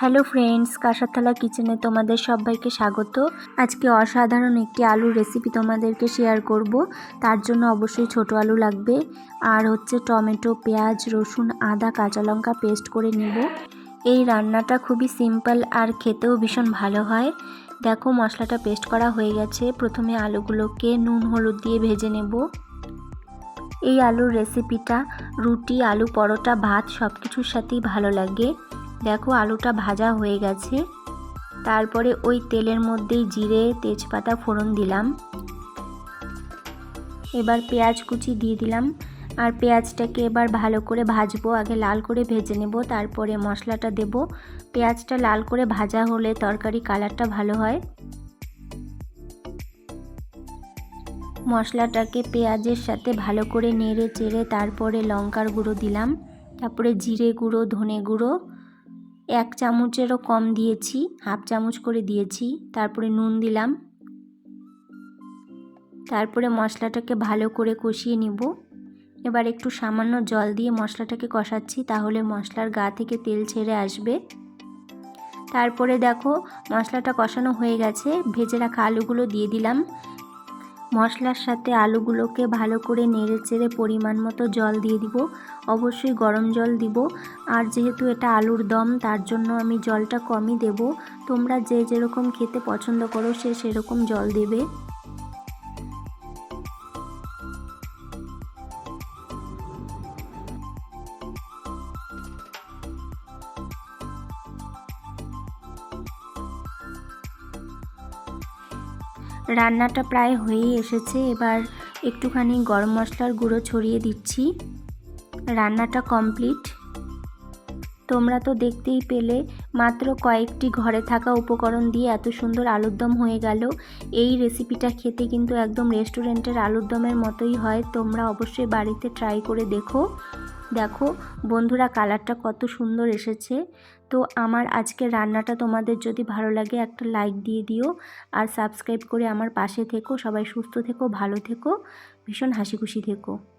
Hello friends, কাঁসারতলা কিচেনে তোমাদের সবাইকে স্বাগত। আজকে অসাধারণ একটি আলুর রেসিপি তোমাদেরকে শেয়ার করব। তার জন্য অবশ্যই ছোট আলু লাগবে। আর হচ্ছে টমেটো, পেঁয়াজ, রসুন, আদা, কাঁচা লঙ্কা পেস্ট করে নেব। এই রান্নাটা খুবই সিম্পল আর খেতেও ভীষণ ভালো হয়। দেখো মশলাটা পেস্ট করা হয়ে গেছে। প্রথমে আলুগুলোকে নুন, হলুদ দিয়ে ভেজে নেব। এই আলুর রেসিপিটা রুটি, আলু, পরোটা, ভাত সব কিছুর সাথেই ভালো লাগে। দেখো আলুটা ভাজা হয়ে গেছে। তারপরে ওই তেলের মধ্যেই জিরে, তেজপাতা, ফোড়ন দিলাম। এবার পেঁয়াজ কুচি দিয়ে দিলাম। আর পেঁয়াজটাকে এবার ভালো করে ভাজবো। আগে লাল করে ভেজে নেব, তারপরে মশলাটা দেব। পেঁয়াজটা লাল করে ভাজা হলে তরকারি কালারটা ভালো হয়। মশলাটাকে পেঁয়াজের সাথে ভালো করে নেড়ে চেড়ে তারপরে লঙ্কার গুঁড়ো দিলাম। তারপরে জিরে গুঁড়ো, ধনে গুঁড়ো। এক চামচেরও কম দিয়েছি, হাফ চামচ করে দিয়েছি, তারপরে নুন দিলাম। তারপরে মশলাটাকে ভালো করে কষিয়ে নিব। এবার একটু সামান্য জল দিয়ে মশলাটাকে কষাচ্ছি, তাহলে মশলার গা থেকে তেল ছেড়ে আসবে। তারপরে দেখো, মশলাটা কষানো হয়ে গেছে, ভেজে রাখা আলুগুলো দিয়ে দিলাম। মশলার সাথে আলুগুলোকে ভালো করে নেড়ে চেড়ে পরিমাণ মতো জল দিয়ে দিব। অবশ্যই গরম জল দিব। আর যেহেতু এটা আলুর দম, তার জন্য আমি জলটা কমই দেব। তোমরা যে যেরকম খেতে পছন্দ করো, সে সেরকম জল দেবে। রান্নাটা প্রায় হয়েই এসেছে। এবার একটুখানি গরম মশলার গুঁড়ো ছড়িয়ে দিচ্ছি। রান্নাটা কমপ্লিট। তোমরা তো দেখতেই পেলে, মাত্র কয়েকটি ঘরে থাকা উপকরণ দিয়ে এত সুন্দর আলুর দম হয়ে গেল। এই রেসিপিটা খেতে কিন্তু একদম রেস্টুরেন্টের আলুর দমের মতোই হয়। তোমরা অবশ্যই বাড়িতে ট্রাই করে দেখো। দেখো, বন্ধুরা কালারটা কত সুন্দর এসেছে। তো আমার আজকে রান্নাটা তোমাদের যদি ভালো লাগে একটা লাইক দিয়ে দিও আর সাবস্ক্রাইব করে আমার পাশে থেকো। সবাই সুস্থ থেকো, ভালো থেকো, ভীষণ হাসি খুশি থেকো।